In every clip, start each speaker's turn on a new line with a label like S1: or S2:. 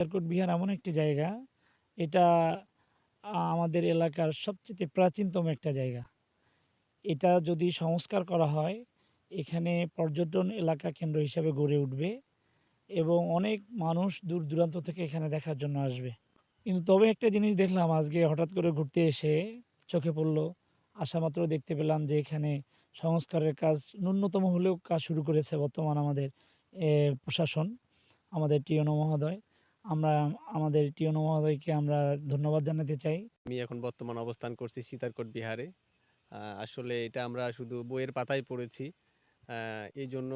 S1: এয়ারকোট বিহার এমন একটি জায়গা এটা আমাদের এলাকার সবচেয়ে প্রাচীনতম একটা জায়গা। এটা যদি সংস্কার করা হয়, এখানে পর্যটন এলাকা কেন্দ্র হিসাবে গড়ে উঠবে এবং অনেক মানুষ দূর দূরান্ত থেকে এখানে দেখার জন্য আসবে। কিন্তু তবে একটা জিনিস দেখলাম আজকে হঠাৎ করে ঘুরতে এসে চোখে পড়ল। আসামাত্র দেখতে পেলাম যে এখানে সংস্কারের কাজ ন্যূনতম হলেও কাজ শুরু করেছে বর্তমান আমাদের প্রশাসন, আমাদের টিওনো মহোদয়। আমরা আমাদের টিওনো মহোদয়কে আমরা ধন্যবাদ জানাতে চাই।
S2: আমি এখন বর্তমান অবস্থান করছি সীতারকোট বিহারে। আসলে এটা আমরা শুধু বইয়ের পাতায় পড়েছি। এই জন্য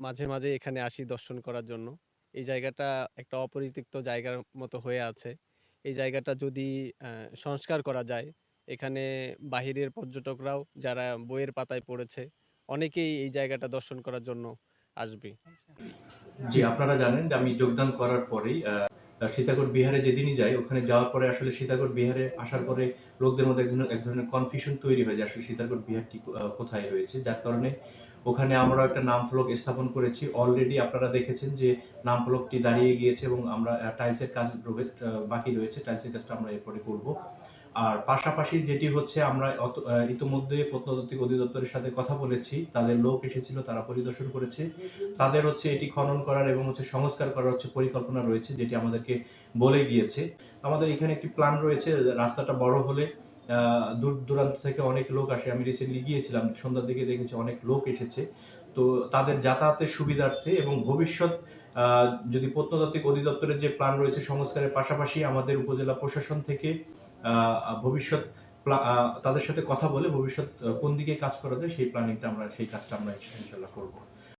S2: মাঝে, মাঝে এখানে আসি দর্শন করার জন্য। এই জায়গাটা একটা অপরিত্যক্ত জায়গার মতো হয়ে আছে। এই জায়গাটা যদি সংস্কার করা যায়, এখানে বাহিরের পর্যটকরাও যারা বইয়ের পাতায় পড়েছে, অনেকেই এই জায়গাটা দর্শন করার জন্য আসবে।
S3: জি, আপনারা জানেন যে আমি যোগদান করার পরেই সীতাকোট বিহারে যেদিনই যাই, ওখানে যাওয়ার পরে আসলে সীতাকোট বিহারে আসার পরে লোকদের মধ্যে এক ধরনের এক ধরনের কনফিউশন তৈরি হয় যে আসলে সীতাকোট বিহারটি কোথায় রয়েছে। যার কারণে ওখানে আমরা একটা নাম ফলক স্থাপন করেছি। অলরেডি আপনারা দেখেছেন যে নাম ফলকটি দাঁড়িয়ে গিয়েছে এবং আমরা টাইলসের কাজ বাকি রয়েছে। টাইলসের কাজটা আমরা এরপরে করব। আর পাশাপাশি যেটি হচ্ছে আমরা ইতিমধ্যে প্রত্নতাত্ত্বিক অধিদপ্তরের সাথে কথা বলেছি। তাদের লোক এসেছিল, তারা পরিদর্শন করেছে। তাদের হচ্ছে এটি খনন করার এবং হচ্ছে সংস্কার করার হচ্ছে পরিকল্পনা রয়েছে যেটি আমাদেরকে বলে গিয়েছে। আমাদের এখানে একটি প্ল্যান রয়েছে রাস্তাটা বড় হলে দূর দূরান্ত থেকে অনেক লোক আসে। আমি রিসেন্টলি গিয়েছিলাম। সন্ধ্যার দিকে দেখেছি অনেক লোক এসেছে। তো তাদের যাতায়াতের সুবিধার্থে এবং ভবিষ্যৎ যদি প্রত্নতাত্ত্বিক অধিদপ্তরের যে প্ল্যান রয়েছে সংস্কারের পাশাপাশি আমাদের উপজেলা প্রশাসন থেকে ভবিষ্যৎ তাদের সাথে কথা বলে ভবিষ্যৎ কোন দিকে কাজ করা যায় সেই প্ল্যানিংটা আমরা, সেই কাজটা আমরা ইনশাল্লাহ করব।